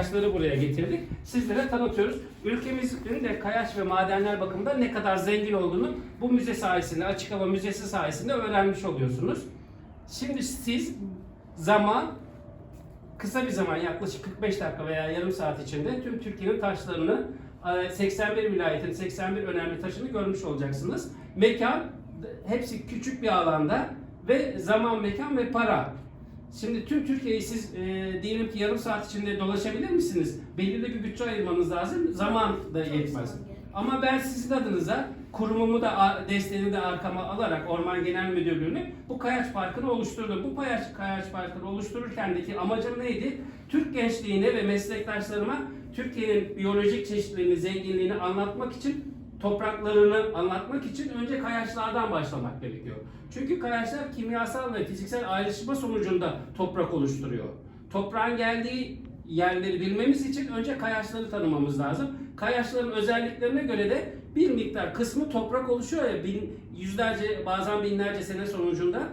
Kayaçları buraya getirdik. Sizlere tanıtıyoruz. Ülkemizin de kayaç ve madenler bakımından ne kadar zengin olduğunu bu müze sayesinde, açık hava müzesi sayesinde öğrenmiş oluyorsunuz. Şimdi siz zaman kısa bir zaman yaklaşık 45 dakika veya yarım saat içinde tüm Türkiye'nin taşlarını e, 81 vilayetin 81 önemli taşını görmüş olacaksınız. Mekan hepsi küçük bir alanda ve zaman, mekan ve para. Şimdi tüm Türkiye'yi siz e, diyelim ki yarım saat içinde dolaşabilir misiniz? Belirli bir bütçe ayırmanız lazım. Zaman da yetmez. Ama ben sizin adınıza kurumumu da desteğini de arkama alarak Orman Genel Müdürlüğü'nü bu Kayaç Parkı'nı oluşturdum. Bu Kayaç, Kayaç Parkı'nı oluştururkendeki amacım neydi? Türk gençliğine ve meslektaşlarıma Türkiye'nin biyolojik çeşitliliğini, zenginliğini anlatmak için topraklarını anlatmak için önce kayaçlardan başlamak gerekiyor. Çünkü kayaçlar kimyasal ve fiziksel ayrışma sonucunda toprak oluşturuyor. Toprağın geldiği yerleri bilmemiz için önce kayaçları tanımamız lazım. Kayaçların özelliklerine göre de bir miktar kısmı toprak oluşuyor ya bin, yüzlerce bazen binlerce sene sonucunda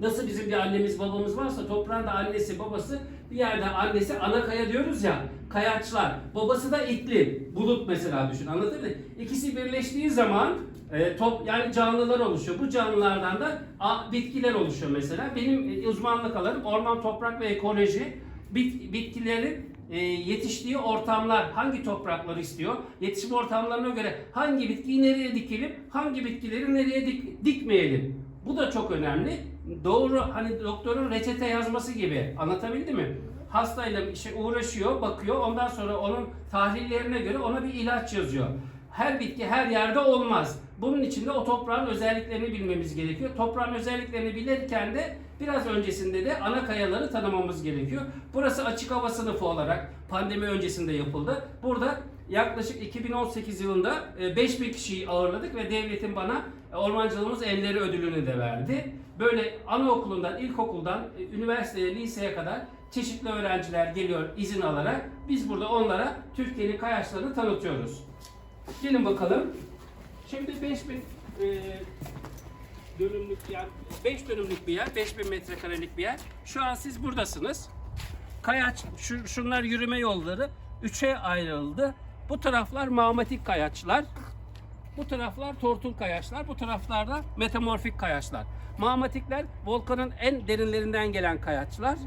Nasıl bizim bir annemiz babamız varsa toprağın da annesi babası bir yerde annesi ana kaya diyoruz ya kayaçlar. Babası da iklim. Bulut mesela düşün anladın mı? İkisi birleştiği zaman e, top yani canlılar oluşuyor. Bu canlılardan da a, bitkiler oluşuyor mesela. Benim e, uzmanlık alanım orman, toprak ve ekoloji. Bit, bitkilerin e, yetiştiği ortamlar hangi toprakları istiyor? Yetişim ortamlarına göre hangi bitkiyi nereye dikelim, hangi bitkileri nereye dik, dikmeyelim? Bu da çok önemli. Doğru hani doktorun reçete yazması gibi anlatabildi mi? Hastayla işte uğraşıyor, bakıyor. Ondan sonra onun tahlillerine göre ona bir ilaç yazıyor. Her bitki her yerde olmaz. Bunun için de o toprağın özelliklerini bilmemiz gerekiyor. Toprağın özelliklerini bilirken de biraz öncesinde de ana kayaları tanımamız gerekiyor. Burası açık hava sınıfı olarak pandemi öncesinde yapıldı. Burada yaklaşık 2018 yılında e, 5000 kişiyi ağırladık ve devletin bana e, Ormancılığımız Elleri ödülünü de verdi. Böyle anaokulundan, ilkokuldan, e, üniversiteye, liseye kadar çeşitli öğrenciler geliyor izin alarak. Biz burada onlara Türkiye'nin kayaçlarını tanıtıyoruz. Gelin bakalım. Şimdi 5000 e, dönümlük yer, 5 dönümlük bir yer, 5000 metrekarelik bir yer. Şu an siz buradasınız. Kayaç, şu, şunlar yürüme yolları üçe ayrıldı. Bu taraflar mağmatik kayaçlar. Bu taraflar tortul kayaçlar, bu taraflarda metamorfik kayaçlar. Mağmatikler volkanın en derinlerinden gelen kayaçlar.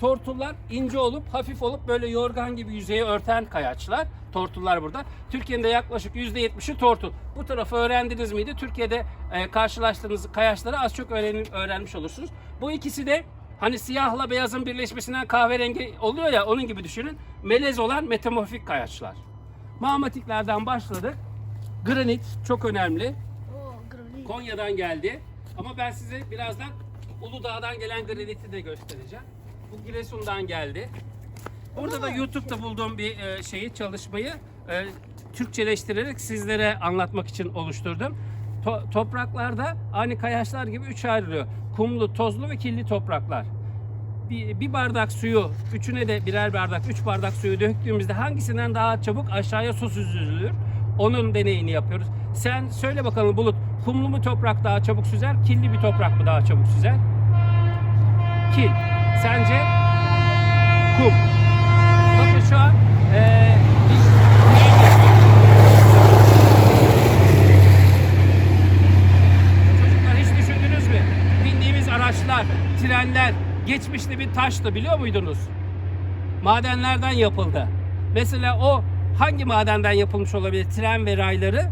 Tortullar ince olup hafif olup böyle yorgan gibi yüzeyi örten kayaçlar. Tortullar burada. Türkiye'de yaklaşık %70'i tortul. Bu tarafı öğrendiniz miydi? Türkiye'de e, karşılaştığınız kayaçları az çok öğrenin, öğrenmiş olursunuz. Bu ikisi de hani siyahla beyazın birleşmesinden kahverengi oluyor ya onun gibi düşünün. Melez olan metamorfik kayaçlar. Mağmatiklerden başladık. Granit çok önemli. Oo, granit. Konya'dan geldi. Ama ben size birazdan Uludağ'dan gelen graniti de göstereceğim. Bu Giresun'dan geldi. Burada da YouTube'da bulduğum bir e, şeyi, çalışmayı e, Türkçeleştirerek sizlere anlatmak için oluşturdum. To- topraklarda aynı kayaçlar gibi üç ayrılıyor. Kumlu, tozlu ve kirli topraklar. Bir, bir bardak suyu, üçüne de birer bardak, üç bardak suyu döktüğümüzde hangisinden daha çabuk aşağıya su süzülür? Onun deneyini yapıyoruz. Sen söyle bakalım Bulut, kumlu mu toprak daha çabuk süzer, kirli bir toprak mı daha çabuk süzer? Kil. Sence? Kum. Bakın şu an biz Çocuklar hiç düşündünüz mü? Bindiğimiz araçlar, trenler geçmişte bir taştı biliyor muydunuz? Madenlerden yapıldı. Mesela o hangi madenden yapılmış olabilir? Tren ve rayları?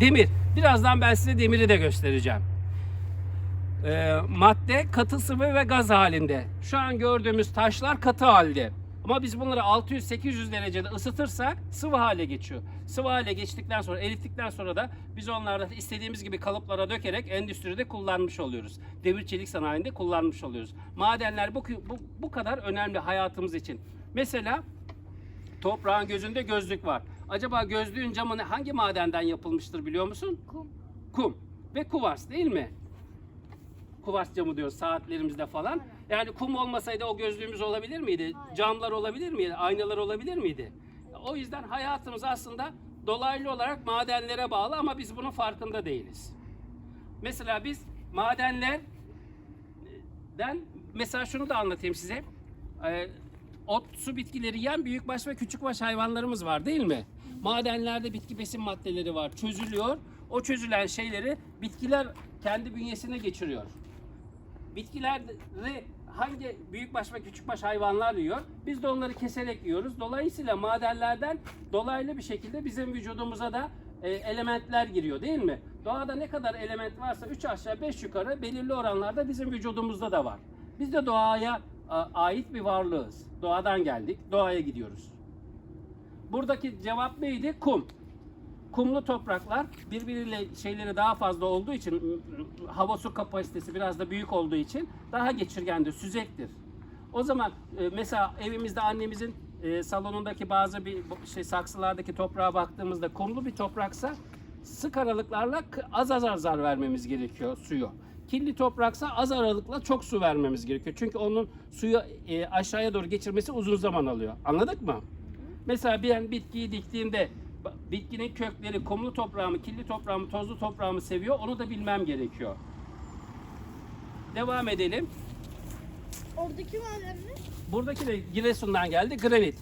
Demir. Birazdan ben size demiri de göstereceğim. Ee, madde katı sıvı ve gaz halinde. Şu an gördüğümüz taşlar katı halde. Ama biz bunları 600-800 derecede ısıtırsak sıvı hale geçiyor. Sıvı hale geçtikten sonra, erittikten sonra da biz onları istediğimiz gibi kalıplara dökerek endüstride kullanmış oluyoruz. Demir çelik sanayinde kullanmış oluyoruz. Madenler bu, bu, bu kadar önemli hayatımız için. Mesela toprağın gözünde gözlük var. Acaba gözlüğün camı hangi madenden yapılmıştır biliyor musun? Kum. kum ve kuvars değil mi? Kuvars camı diyoruz saatlerimizde falan. Yani kum olmasaydı o gözlüğümüz olabilir miydi? Hayır. Camlar olabilir miydi? Aynalar olabilir miydi? O yüzden hayatımız aslında dolaylı olarak madenlere bağlı ama biz bunun farkında değiliz. Mesela biz madenlerden mesela şunu da anlatayım size. Ee, ot su bitkileri yiyen büyükbaş ve küçükbaş hayvanlarımız var değil mi? Madenlerde bitki besin maddeleri var. Çözülüyor. O çözülen şeyleri bitkiler kendi bünyesine geçiriyor. Bitkileri hangi büyükbaş ve küçükbaş hayvanlar yiyor? Biz de onları keserek yiyoruz. Dolayısıyla madenlerden dolaylı bir şekilde bizim vücudumuza da e, elementler giriyor değil mi? Doğada ne kadar element varsa 3 aşağı 5 yukarı belirli oranlarda bizim vücudumuzda da var. Biz de doğaya ait bir varlığız. Doğadan geldik, doğaya gidiyoruz. Buradaki cevap neydi? Kum. Kumlu topraklar birbiriyle şeyleri daha fazla olduğu için hava su kapasitesi biraz da büyük olduğu için daha geçirgendir, süzektir. O zaman e, mesela evimizde annemizin e, salonundaki bazı bir şey saksılardaki toprağa baktığımızda kumlu bir topraksa sık aralıklarla az az azar vermemiz gerekiyor suyu. Kirli topraksa az aralıkla çok su vermemiz gerekiyor. Çünkü onun suyu e, aşağıya doğru geçirmesi uzun zaman alıyor. Anladık mı? Mesela ben bitkiyi diktiğimde bitkinin kökleri kumlu toprağı mı, kirli toprağı mı, tozlu toprağı mı seviyor onu da bilmem gerekiyor. Devam edelim. Oradaki maden ne? Buradaki de Giresun'dan geldi granit.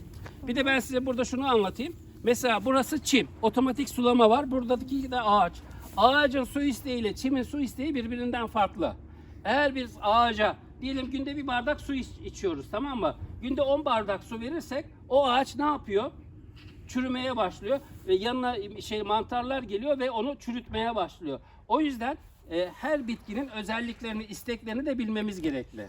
Bir de ben size burada şunu anlatayım. Mesela burası çim. Otomatik sulama var. Buradaki de ağaç. Ağacın su isteği ile çimin su isteği birbirinden farklı. Eğer biz ağaca diyelim günde bir bardak su iç- içiyoruz tamam mı? Günde 10 bardak su verirsek o ağaç ne yapıyor? çürümeye başlıyor ve yanına şey mantarlar geliyor ve onu çürütmeye başlıyor. O yüzden e, her bitkinin özelliklerini, isteklerini de bilmemiz gerekli.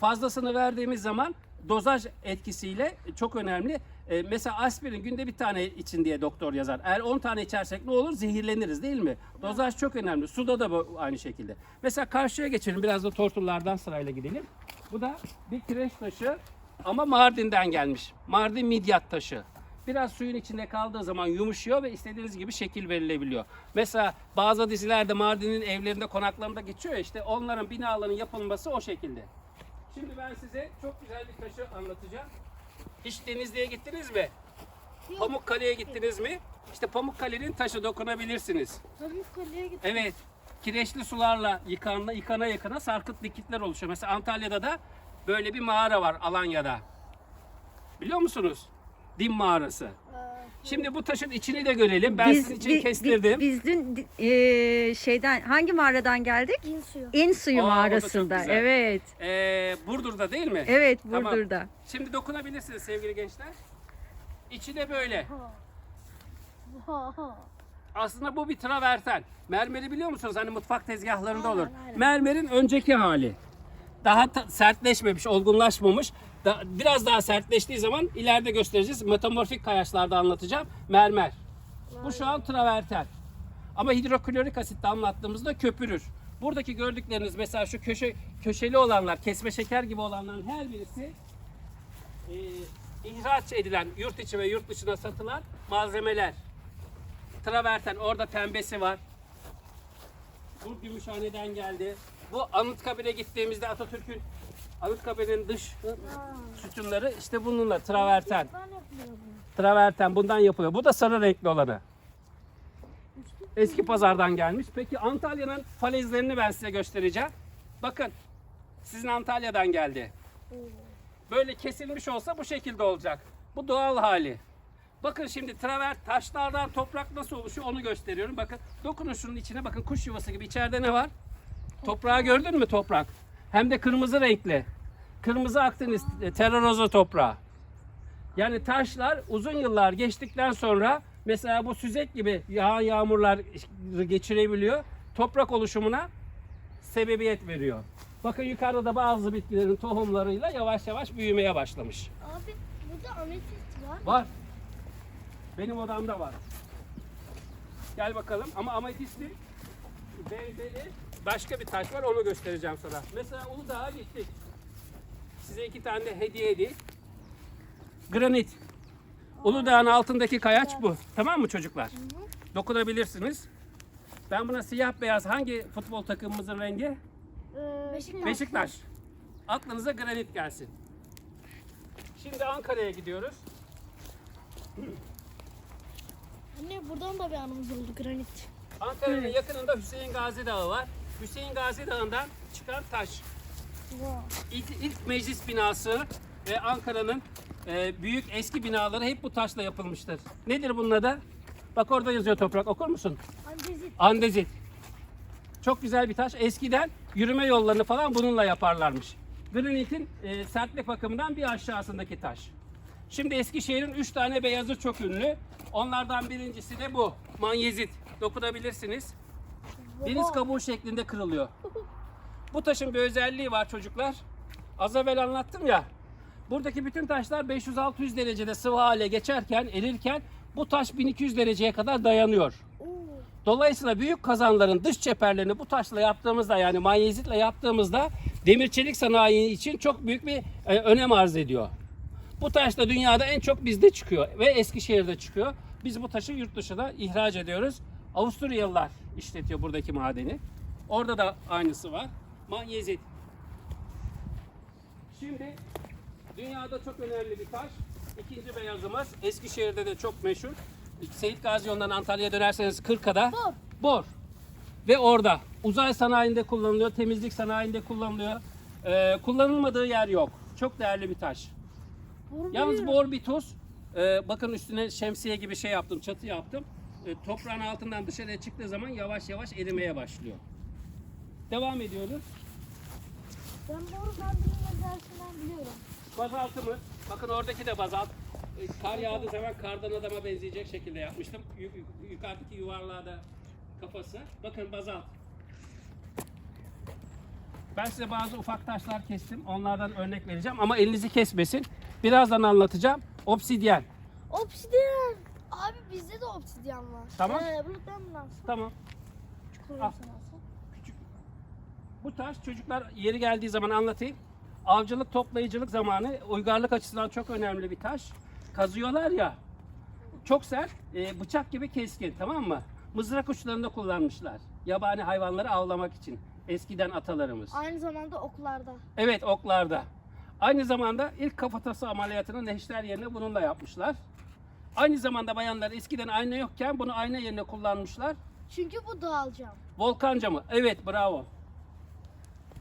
Fazlasını verdiğimiz zaman dozaj etkisiyle çok önemli. E, mesela aspirin günde bir tane için diye doktor yazar. Eğer 10 tane içersek ne olur? Zehirleniriz değil mi? Dozaj çok önemli. Suda da bu aynı şekilde. Mesela karşıya geçelim. Biraz da tortullardan sırayla gidelim. Bu da bir kireç taşı ama Mardin'den gelmiş. Mardin midyat taşı. Biraz suyun içinde kaldığı zaman yumuşuyor ve istediğiniz gibi şekil verilebiliyor. Mesela bazı dizilerde Mardin'in evlerinde, konaklarında geçiyor işte onların binaların yapılması o şekilde. Şimdi ben size çok güzel bir taşı anlatacağım. Hiç Denizli'ye gittiniz mi? Pamukkale'ye gittiniz mi? İşte Pamukkale'nin taşı dokunabilirsiniz. Pamukkale'ye gittim. Evet. Kireçli sularla yıkanla, yıkana yıkana sarkıt dikitler oluşuyor. Mesela Antalya'da da böyle bir mağara var Alanya'da. Biliyor musunuz? Dim mağarası. Şimdi bu taşın içini de görelim. Ben sizin için bi- bi- kestirdim. Biz dün eee, şeyden hangi mağaradan geldik? Din suyu. İn suyu Aa, mağarasında. Evet. Ee, Burdur'da değil mi? Evet, Tamam. Burdur'da. Şimdi dokunabilirsiniz sevgili gençler. İçi de böyle. Ha ha. Aslında bu bir traverten. Mermeri biliyor musunuz? Hani mutfak tezgahlarında Aynen, olur. aynen. Mermerin önceki hali. Daha sertleşmemiş, olgunlaşmamış. Da- biraz daha sertleştiği zaman ileride göstereceğiz. Metamorfik kayaçlarda anlatacağım. Mermer. Bu şu an traverten. Ama hidroklorik asitle anlattığımızda köpürür. Buradaki gördükleriniz mesela şu köşe köşeli olanlar, kesme şeker gibi olanların her birisi e, ihraç edilen yurt içi ve yurt dışına satılan malzemeler. Traverten orada pembesi var. Bu Gümüşhane'den geldi. Bu Anıtkabir'e gittiğimizde Atatürk'ün Anıtkabir'in dış sütunları işte bununla traverten. Traverten bundan yapılıyor. Bu da sarı renkli olanı. Eski pazardan gelmiş. Peki Antalya'nın falezlerini ben size göstereceğim. Bakın. Sizin Antalya'dan geldi. Böyle kesilmiş olsa bu şekilde olacak. Bu doğal hali. Bakın şimdi traver taşlardan toprak nasıl oluşuyor onu gösteriyorum. Bakın dokunun şunun içine bakın kuş yuvası gibi içeride ne var? Toprağı gördün mü toprak? Hem de kırmızı renkli. Kırmızı Akdeniz e, terraroza toprağı. Yani taşlar uzun yıllar geçtikten sonra mesela bu süzek gibi yağan yağmurlar geçirebiliyor. Toprak oluşumuna sebebiyet veriyor. Bakın yukarıda da bazı bitkilerin tohumlarıyla yavaş yavaş büyümeye başlamış. Abi burada ametist var. Var. Benim odamda var. Gel bakalım ama ametisti benzeri başka bir taş var onu göstereceğim sana. Mesela Uludağ'a gittik. Size iki tane de hediye edeyim. Granit. Uludağ'ın altındaki kayaç bu. Tamam mı çocuklar? Dokunabilirsiniz. Ben buna siyah beyaz hangi futbol takımımızın rengi? Ee, Beşiktaş. Beşiktaş. Aklınıza granit gelsin. Şimdi Ankara'ya gidiyoruz. Anne buradan da bir anımız oldu granit. Ankara'nın yakınında Hüseyin Gazi Dağı var. Hüseyin Gazi Dağı'ndan çıkan taş. İlk, ilk meclis binası ve Ankara'nın e, büyük eski binaları hep bu taşla yapılmıştır. Nedir bunun adı? Bak orada yazıyor toprak. Okur musun? Andezit. Andezit. Çok güzel bir taş. Eskiden yürüme yollarını falan bununla yaparlarmış. Granitin e, sertlik bakımından bir aşağısındaki taş. Şimdi Eskişehir'in 3 tane beyazı çok ünlü. Onlardan birincisi de bu. Manyezit. Dokunabilirsiniz. Deniz kabuğu şeklinde kırılıyor. Bu taşın bir özelliği var çocuklar. Az evvel anlattım ya. Buradaki bütün taşlar 500-600 derecede sıvı hale geçerken, erirken bu taş 1200 dereceye kadar dayanıyor. Dolayısıyla büyük kazanların dış çeperlerini bu taşla yaptığımızda yani manyezitle yaptığımızda demir çelik sanayi için çok büyük bir e, önem arz ediyor. Bu taş da dünyada en çok bizde çıkıyor ve Eskişehir'de çıkıyor. Biz bu taşı yurt dışına ihraç ediyoruz. Avusturyalılar işletiyor buradaki madeni. Orada da aynısı var. Manyezit. Şimdi dünyada çok önemli bir taş. İkinci beyazımız Eskişehir'de de çok meşhur. Seyit Gazi yolundan Antalya'ya dönerseniz Kırka'da Bor. bor. Ve orada uzay sanayinde kullanılıyor, temizlik sanayinde kullanılıyor. Ee, kullanılmadığı yer yok. Çok değerli bir taş. Boru Yalnız bor bir toz. Ee, bakın üstüne şemsiye gibi şey yaptım, çatı yaptım. Ee, toprağın altından dışarıya çıktığı zaman yavaş yavaş erimeye başlıyor. Devam ediyoruz. Ben boru kandilinin dersinden biliyorum. Bazaltımız. Bakın oradaki de bazalt. Ee, Kar yağdığı zaman kardan adama benzeyecek şekilde yapmıştım. Yu- yu- yukarıdaki yuvarlığa da kafası. Bakın bazalt. Ben size bazı ufak taşlar kestim. Onlardan örnek vereceğim ama elinizi kesmesin. Birazdan anlatacağım. Obsidyen. Obsidyen. Abi bizde de obsidyen var. Tamam. Ee, buradan mı alsın? Tamam. Çukurdan Al. alsın. Küçük. Bu taş çocuklar yeri geldiği zaman anlatayım. Avcılık toplayıcılık zamanı uygarlık açısından çok önemli bir taş. Kazıyorlar ya. Çok sert, e, bıçak gibi keskin tamam mı? Mızrak uçlarında kullanmışlar. Yabani hayvanları avlamak için. Eskiden atalarımız. Aynı zamanda oklarda. Evet oklarda. Aynı zamanda ilk kafatası ameliyatını neşter yerine bununla yapmışlar. Aynı zamanda bayanlar eskiden ayna yokken bunu ayna yerine kullanmışlar. Çünkü bu dağılacağım. Volkan camı. Evet bravo.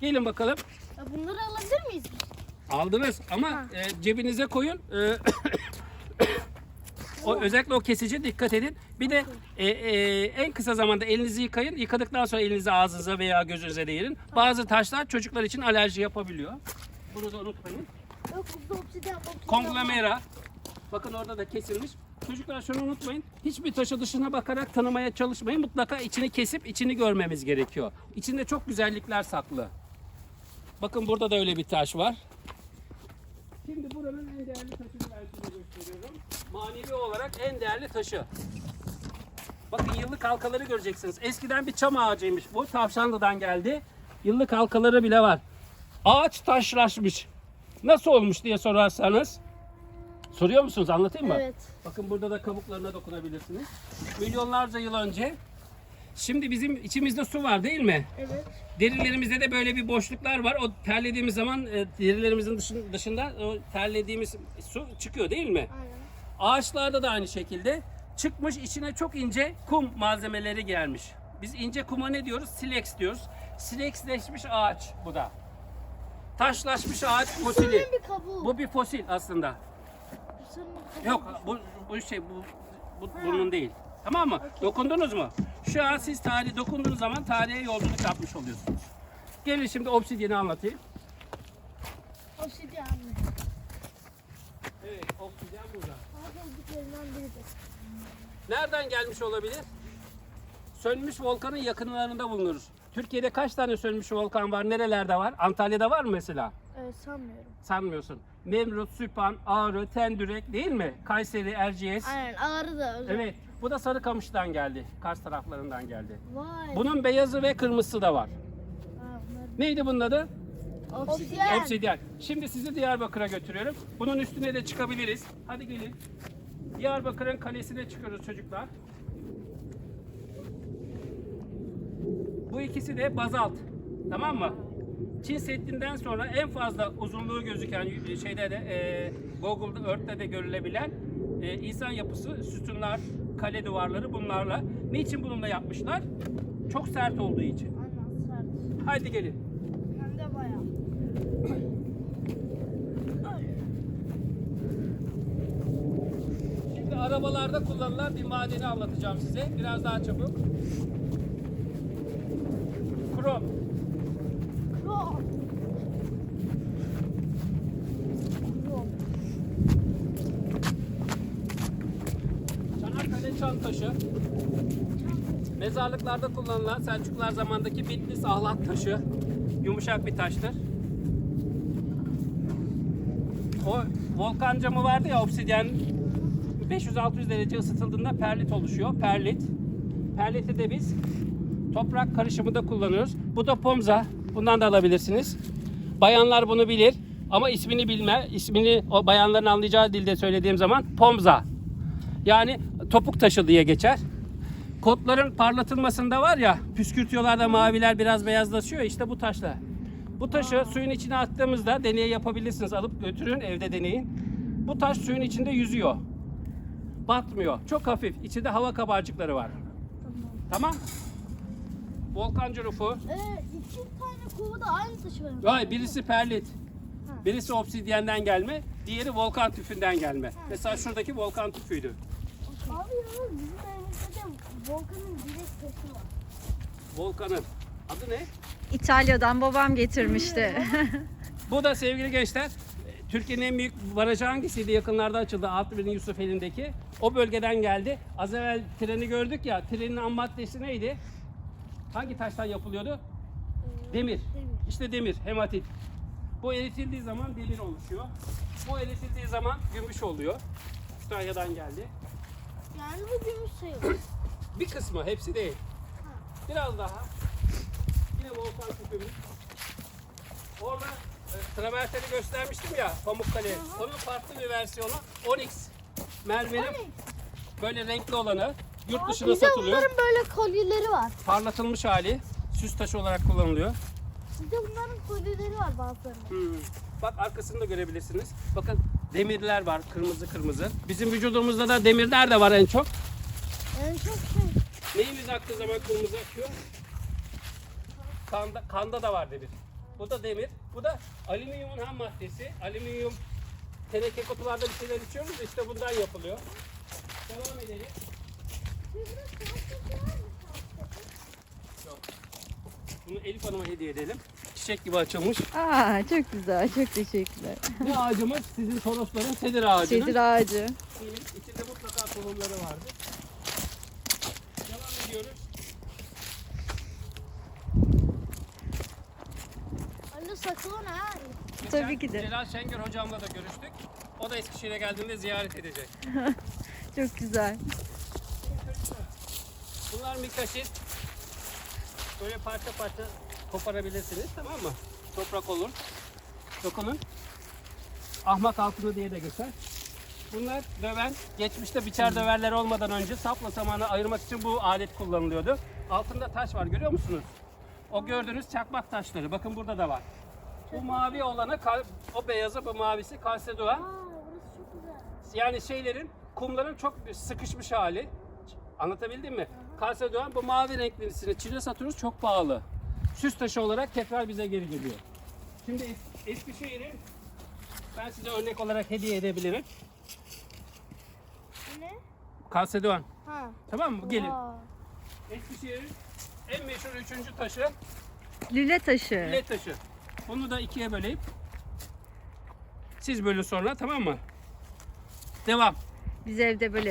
Gelin bakalım. Ya bunları alabilir miyiz biz? Aldınız ama Ha. e, cebinize koyun. E, o, özellikle o kesici dikkat edin. Bir de e, e, en kısa zamanda elinizi yıkayın. Yıkadıktan sonra elinizi ağzınıza veya gözünüze değirin. Bazı taşlar çocuklar için alerji yapabiliyor. Bunu da unutmayın. Yok obsidyen. obsidyen. Bakın orada da kesilmiş. Çocuklar şunu unutmayın. Hiçbir taşı dışına bakarak tanımaya çalışmayın. Mutlaka içini kesip içini görmemiz gerekiyor. İçinde çok güzellikler saklı. Bakın burada da öyle bir taş var. Şimdi buranın en değerli taşını ben size gösteriyorum. Manevi olarak en değerli taşı. Bakın yıllık halkaları göreceksiniz. Eskiden bir çam ağacıymış bu. Tavşanlı'dan geldi. Yıllık halkaları bile var. Ağaç taşlaşmış. Nasıl olmuş diye sorarsanız. Soruyor musunuz? Anlatayım mı? Evet. Bakın burada da kabuklarına dokunabilirsiniz. Milyonlarca yıl önce. Şimdi bizim içimizde su var değil mi? Evet. Derilerimizde de böyle bir boşluklar var. O terlediğimiz zaman e, derilerimizin dışın- dışında o terlediğimiz su çıkıyor değil mi? Aynen. Ağaçlarda da aynı şekilde çıkmış içine çok ince kum malzemeleri gelmiş. Biz ince kuma ne diyoruz? Silex diyoruz. Silexleşmiş ağaç bu da. Taşlaşmış ağaç fosili. Bir. Bu bir fosil aslında. Bu suyun bir kabuğu. Yok bu, bu şey bu, bu bunun değil. Tamam mı? Dokundunuz mu? Şu an siz tarih dokunduğunuz zaman tarihe yolculuk yapmış oluyorsunuz. Gelin şimdi obsidyeni anlatayım. Obsidyen. Evet, obsidyen burada. Biridir. Nereden gelmiş olabilir? Sönmüş volkanın yakınlarında bulunur. Türkiye'de kaç tane sönmüş volkan var? Nerelerde var? Antalya'da var mı mesela? Sanmıyorum. Sanmıyorsun. Nemrut, Süphan, Ağrı, Tendürek değil mi? Kayseri, Erciyes. Aynen ağrı da özel. Evet. Bu da Sarıkamış'tan geldi. Kars taraflarından geldi. Vay. Bunun beyazı ve kırmızısı da var. Neydi bunun adı? Obsidyen. Obsidyen. Şimdi sizi Diyarbakır'a götürüyorum. Bunun üstüne de çıkabiliriz. Hadi gelin. Diyarbakır'ın kalesine çıkıyoruz çocuklar. Bu ikisi de bazalt. Tamam mı? Çin Seddi'nden sonra en fazla uzunluğu gözüken şeyde de e, Google'da Earth'te de görülebilen e, insan yapısı, sütunlar, kale duvarları bunlarla. Niçin bununla yapmışlar? Çok sert olduğu için. Aynen sert. Haydi gelin. Hem de bayağı. arabalarda kullanılan bir madeni anlatacağım size. Biraz daha çabuk. Krom. Krom. Çanakkale çan taşı. Mezarlıklarda kullanılan Selçuklular zamandaki Bitlis ahlat taşı. Yumuşak bir taştır. O volkan camı vardı ya obsidyen 500-600 derece ısıtıldığında perlit oluşuyor. Perlit. Perliti de biz toprak karışımında kullanıyoruz. Bu da pomza. Bundan da alabilirsiniz. Bayanlar bunu bilir ama ismini bilme. İsmini o bayanların anlayacağı dilde söylediğim zaman pomza. Yani topuk taşı diye geçer. Kotların parlatılmasında var ya püskürtüyorlar da maviler biraz beyazlaşıyor işte bu taşla. Bu taşı suyun içine attığımızda deney yapabilirsiniz. Alıp götürün evde deneyin. Bu taş suyun içinde yüzüyor. Batmıyor. Çok hafif. İçinde hava kabarcıkları var. Tamam. Tamam? Volkancı rufu. Ee, iki tane kovada aynı taşı var. Vay birisi perlit. Ha. Birisi obsidyenden gelme. Diğeri volkan tüfünden gelme. Mesela şuradaki volkan tüfüydü. Abi ya bizim evimizde volkanın direkt taşı var. Volkanın. Adı ne? İtalya'dan babam getirmişti. Bu da sevgili gençler Türkiye'nin en büyük barajı hangisiydi? Yakınlarda açıldı. Altınbir'in Yusufeli'ndeki. O bölgeden geldi. Az evvel treni gördük ya. Trenin ham maddesi neydi? Hangi taştan yapılıyordu? Demir. İşte demir, hematit. Bu eritildiği zaman demir oluşuyor. Bu eritildiği zaman gümüş oluyor. Kütahya'dan geldi. Yani bu gümüş sayılır. Bir kısmı, hepsi değil. Biraz daha. Yine volkan tüpümüz. Orada e, traverteni göstermiştim ya Pamukkale. Onun farklı bir versiyonu Onyx. Mermerin böyle renkli olanı. Yurt dışında Bizde satılıyor. bunların böyle kolyeleri var. Parlatılmış hali. Süs taşı olarak kullanılıyor. Bizde bunların kolyeleri var bazılarının. Hmm. Bak arkasını da görebilirsiniz. Bakın demirler var kırmızı kırmızı. Bizim vücudumuzda da demirler de var en çok. En çok şey. Neyimiz aktığı zaman kırmızı akıyor? Kanda, kanda da var demir. Bu da demir. Bu da alüminyumun ham maddesi. Alüminyum teneke kutularda bir şeyler içiyoruz işte bundan yapılıyor. Devam edelim. Yok. Bunu Elif Hanım'a hediye edelim. Çiçek gibi açılmış. Aa, çok güzel. Çok teşekkürler. Bu ağacımız sizin Torosların sedir ağacının. Sedir ağacı. İçinde mutlaka tohumları vardır. Devam ediyoruz. Anne sakın ha. Geçen Tabii ki de. Celal Şengör hocamla da görüştük. O da Eskişehir'e geldiğinde ziyaret edecek. Çok güzel. Bunlar mikaşit. Böyle parça parça koparabilirsiniz tamam mı? Toprak olur. Dokunun. Ahmak altını diye de geçer. Bunlar döven. Geçmişte biçer döverler olmadan önce sapla samanı ayırmak için bu alet kullanılıyordu. Altında taş var görüyor musunuz? O gördüğünüz çakmak taşları. Bakın burada da var. Bu mavi olanı, o beyazı, bu mavisi kalsedua. Yani şeylerin, kumların çok sıkışmış hali. Anlatabildim mi? Kalsedon bu mavi renklisini Çin'e satıyoruz çok pahalı. Süs taşı olarak tekrar bize geri geliyor. Şimdi Es- Eskişehir'in ben size örnek olarak hediye edebilirim. Ne? Kalsedon. Ha. Tamam mı? Gelin. Aa. Eskişehir'in en meşhur üçüncü taşı Lüle taşı. bilet taşı. Bunu da ikiye böleyim. Siz bölün sonra tamam mı? Devam. Biz evde. Babam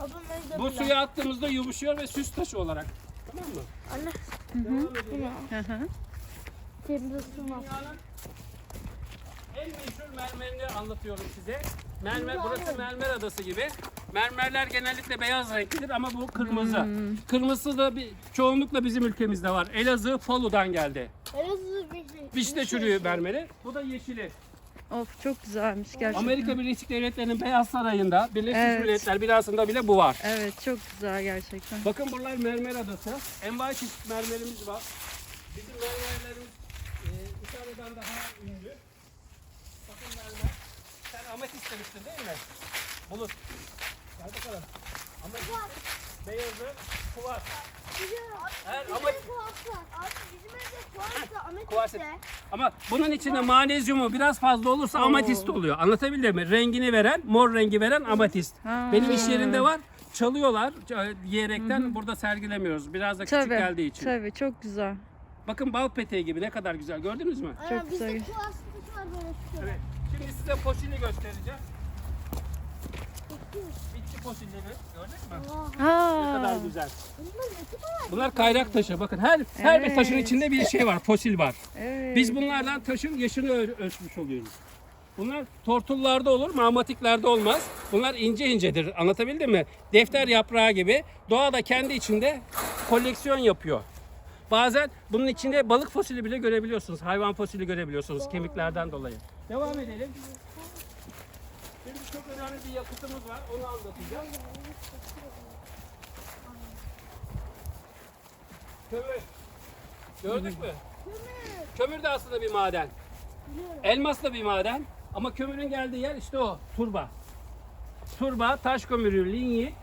evde Bu suya attığımızda yumuşuyor ve süs taşı olarak. Tamam mı? Anne. Devam edelim. Hı hı. Temiz. Dünyanın en meşhur mermerini anlatıyorum size. Mermer, burası mermer adası gibi. Mermerler genellikle beyaz renklidir ama bu kırmızı. Kırmızısı da bir, çoğunlukla bizim ülkemizde var. Elazığ, Falu'dan geldi. Elazığ bir şey. Vişne çürüğü mermeri. Bu da yeşili. Of çok güzelmiş gerçekten. Amerika Birleşik Devletleri'nin Beyaz Sarayı'nda, Birleşmiş Evet. Milletler binasında bile bu var. Evet çok güzel gerçekten. Bakın buralar mermer adası. Envai çeşit mermerimiz var. Bizim mermerlerimiz e, İtalya'dan daha ünlü. Bakın mermer. Sen amet istemiştin değil mi? Bulut. Gel bakalım. Amet. Beyazı, kuvars. Her- Bizim ama-. Abi bizim evde Kuvarsit. ametiste. Ama bunun içinde manezyumu biraz fazla olursa amatist oluyor. Anlatabildim mi? Rengini veren, mor rengi veren amatist. Ha. Benim iş yerinde var. Çalıyorlar e, diyerekten burada sergilemiyoruz. Biraz da küçük Tabii. geldiği için. Tabii çok güzel. Bakın bal peteği gibi ne kadar güzel gördünüz mü? Aynen Çok bizde güzel. kuaförlük var böyle şu. Evet. Şimdi size fosili göstereceğim. Bitki fosilleri gördük mü? Ne kadar güzel. Bunlar kayrak taşı. Bakın her her bir taşın Evet. içinde bir şey var, fosil var. evet. Biz bunlardan taşın yaşını ölçmüş oluyoruz. Bunlar tortullarda olur, mamatiklerde olmaz. Bunlar ince incedir. Anlatabildim mi? Defter yaprağı gibi. Doğa da kendi içinde koleksiyon yapıyor. Bazen bunun içinde balık fosili bile görebiliyorsunuz. Hayvan fosili görebiliyorsunuz kemiklerden dolayı. Devam edelim. Şimdi çok önemli bir yakıtımız var. Onu anlatacağım. Kömür. Gördük mü? Kömür de aslında bir maden. Elmas da bir maden ama kömürün geldiği yer işte o turba. Turba, taş kömürü, linyit,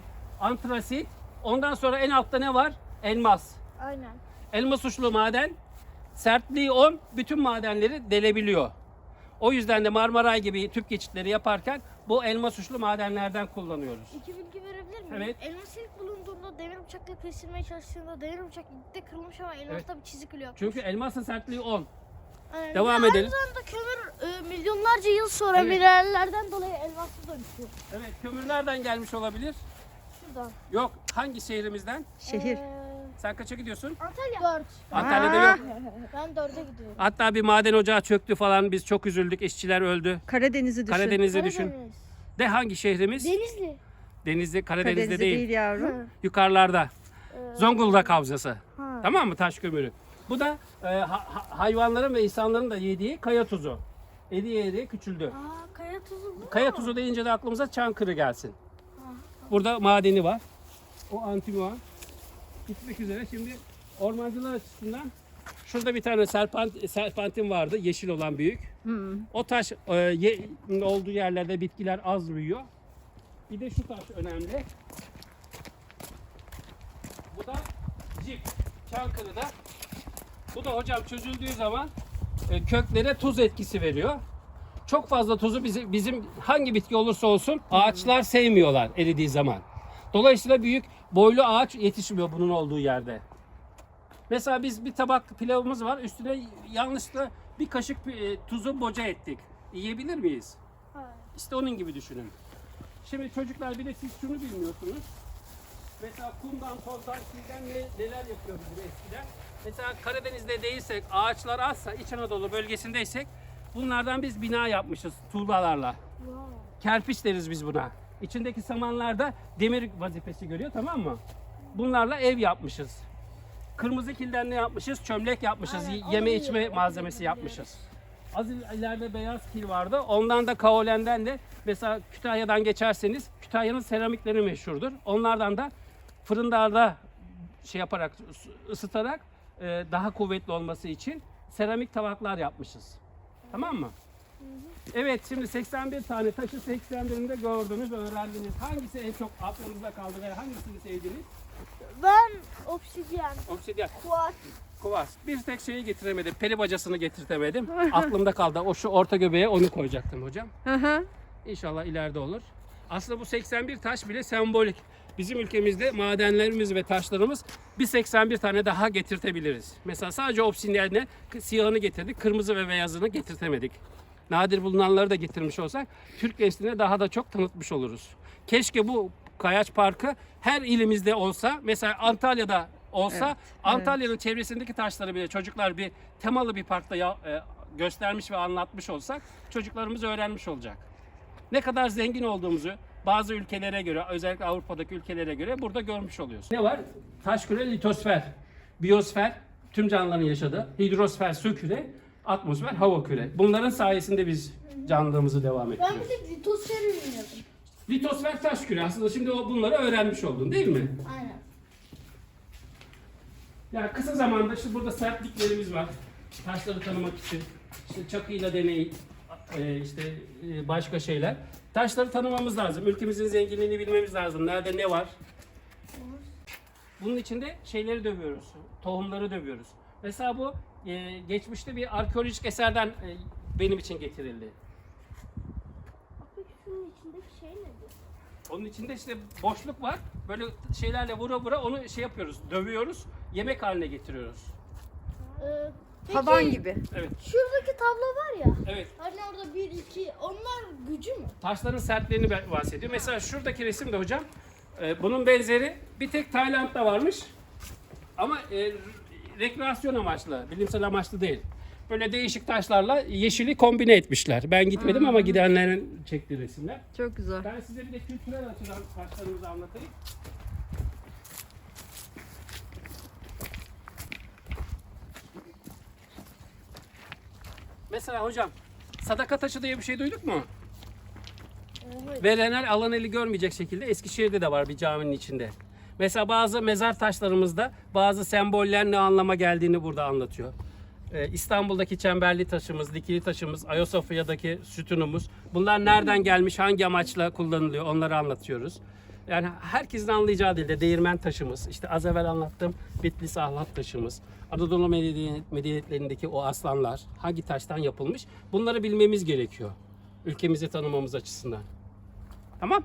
antrasit. Ondan sonra en altta ne var? Elmas. Aynen. Elmas uçlu maden. Sertliği 10 bütün madenleri delebiliyor. O yüzden de Marmaray gibi tüp geçitleri yaparken bu elmas uçlu madenlerden kullanıyoruz. İki bilgi verebilir miyim? Evet. Elmas ilk bulunduğunda demir bıçakla kesilmeye çalıştığında demir bıçak ilk kırılmış ama elmasta bir çizik oluyor. Çünkü elmasın sertliği 10. Aynen. devam Ve edelim. Aynı zamanda kömür e, milyonlarca yıl sonra Evet. minerallerden dolayı elmaslı dönüşüyor. Evet kömür nereden gelmiş olabilir? Şuradan. Yok hangi şehrimizden? Şehir. Ee, Sen kaça gidiyorsun? Antalya. Dört. Antalya'da yok. Ben dörde gidiyorum. Hatta bir maden ocağı çöktü falan biz çok üzüldük işçiler öldü. Karadeniz'i düşün. Karadeniz'i düşün. Karadeniz. De hangi şehrimiz? Denizli. Denizli, Karadeniz'de Karadeniz'i değil. değil yavrum. Yukarılarda. Zonguldak Havzası. Ha. Tamam mı taş kömürü? Bu da e, ha- ha- hayvanların ve insanların da yediği kaya tuzu. Eriye eriye küçüldü. Aa, kaya tuzu bu. Kaya tuzu deyince de aklımıza Çankırı gelsin. Burada madeni var. O antimuan. Gitmek üzere. Şimdi ormancılar açısından şurada bir tane serpant, serpantin vardı. Yeşil olan büyük. Hmm. O taş e, ye- olduğu yerlerde bitkiler az büyüyor. Bir de şu taş önemli. Bu da cip. Çankırı'da. Bu da hocam çözüldüğü zaman e, köklere tuz etkisi veriyor. Çok fazla tuzu bizim, bizim hangi bitki olursa olsun ağaçlar sevmiyorlar eridiği zaman. Dolayısıyla büyük boylu ağaç yetişmiyor bunun olduğu yerde. Mesela biz bir tabak pilavımız var. Üstüne yanlışlıkla bir kaşık e, tuzu boca ettik. Yiyebilir miyiz? Hayır. İşte onun gibi düşünün. Şimdi çocuklar bir de siz şunu bilmiyorsunuz. Mesela kumdan, tozdan, silden ne, neler yapıyor bizim eskiden. Mesela Karadeniz'de değilsek, ağaçlar azsa, İç Anadolu bölgesindeysek bunlardan biz bina yapmışız tuğlalarla. Wow. Kerpiç deriz biz buna. İçindeki samanlarda demir vazifesi görüyor tamam mı? Bunlarla ev yapmışız. Kırmızı kilden ne yapmışız? Çömlek yapmışız. Aynen, Yeme onu içme biliyorum, malzemesi onu yapmışız. Az ileride beyaz kil vardı. Ondan da kaolenden de mesela Kütahya'dan geçerseniz Kütahya'nın seramikleri meşhurdur. Onlardan da fırınlarda şey yaparak ısıtarak e, daha kuvvetli olması için seramik tabaklar yapmışız. Tamam mı? Evet şimdi 81 tane taşı 81'inde gördünüz, öğrendiniz. Hangisi en çok aklınızda kaldı ve hangisini sevdiniz? Ben obsidyen, Obsidyen, kuart, kuvars. Bir tek şeyi getiremedim. Peri bacasını getirtemedim. Aklımda kaldı. O şu orta göbeğe onu koyacaktım hocam. Hı hı. İnşallah ileride olur. Aslında bu 81 taş bile sembolik. Bizim ülkemizde madenlerimiz ve taşlarımız bir 81 tane daha getirtebiliriz. Mesela sadece obsidyenle siyahını getirdik, kırmızı ve beyazını getirtemedik. Nadir bulunanları da getirmiş olsak Türk nesline daha da çok tanıtmış oluruz. Keşke bu Kayaç Parkı her ilimizde olsa, mesela Antalya'da olsa Evet, Antalya'nın çevresindeki taşları bile çocuklar bir temalı bir parkta ya- e, göstermiş ve anlatmış olsak çocuklarımız öğrenmiş olacak ne kadar zengin olduğumuzu bazı ülkelere göre, özellikle Avrupa'daki ülkelere göre burada görmüş oluyoruz. Ne var? Taş küre, litosfer, biyosfer, tüm canlıların yaşadığı, hidrosfer, su küre, atmosfer, hava küre. Bunların sayesinde biz canlılığımızı devam Ben ettiriyoruz. bir de litosfer bilmiyordum. Litosfer taş küre. Aslında şimdi o bunları öğrenmiş oldun değil mi? Aynen. Yani kısa zamanda işte burada sertliklerimiz var. Taşları tanımak için. İşte çakıyla deney, e, işte e, başka şeyler. Taşları tanımamız lazım. Ülkemizin zenginliğini bilmemiz lazım. Nerede ne var? Bunun içinde şeyleri dövüyoruz. Tohumları dövüyoruz. Mesela bu e, geçmişte bir arkeolojik eserden e, benim için getirildi. Peki şunun içindeki şey nedir? Onun içinde işte boşluk var. Böyle şeylerle vura vura onu şey yapıyoruz. Dövüyoruz. Yemek haline getiriyoruz. Ee, peki, Havan gibi. Evet. Şuradaki tablo var ya. Evet. Hani orada bir iki onlar gücü mü? Taşların sertliğini bahsediyor. Mesela şuradaki resimde hocam e, bunun benzeri bir tek Tayland'da varmış. Ama e, rekreasyon amaçlı, bilimsel amaçlı değil. Böyle değişik taşlarla yeşili kombine etmişler. Ben gitmedim ama gidenlerin çektiği resimler. Çok güzel. Ben size bir de kültürel açıdan taşlarımızı anlatayım. Mesela hocam sadaka taşı diye bir şey duyduk mu? Verenler alan eli görmeyecek şekilde Eskişehir'de de var bir caminin içinde. Mesela bazı mezar taşlarımızda bazı semboller ne anlama geldiğini burada anlatıyor. Ee, İstanbul'daki çemberli taşımız, dikili taşımız, Ayasofya'daki sütunumuz. Bunlar nereden gelmiş, hangi amaçla kullanılıyor onları anlatıyoruz. Yani herkesin anlayacağı dilde değirmen taşımız, işte az evvel anlattığım Bitlis ahlat taşımız, Anadolu medeniyet- medeniyetlerindeki o aslanlar hangi taştan yapılmış bunları bilmemiz gerekiyor. Ülkemizi tanımamız açısından. Tamam?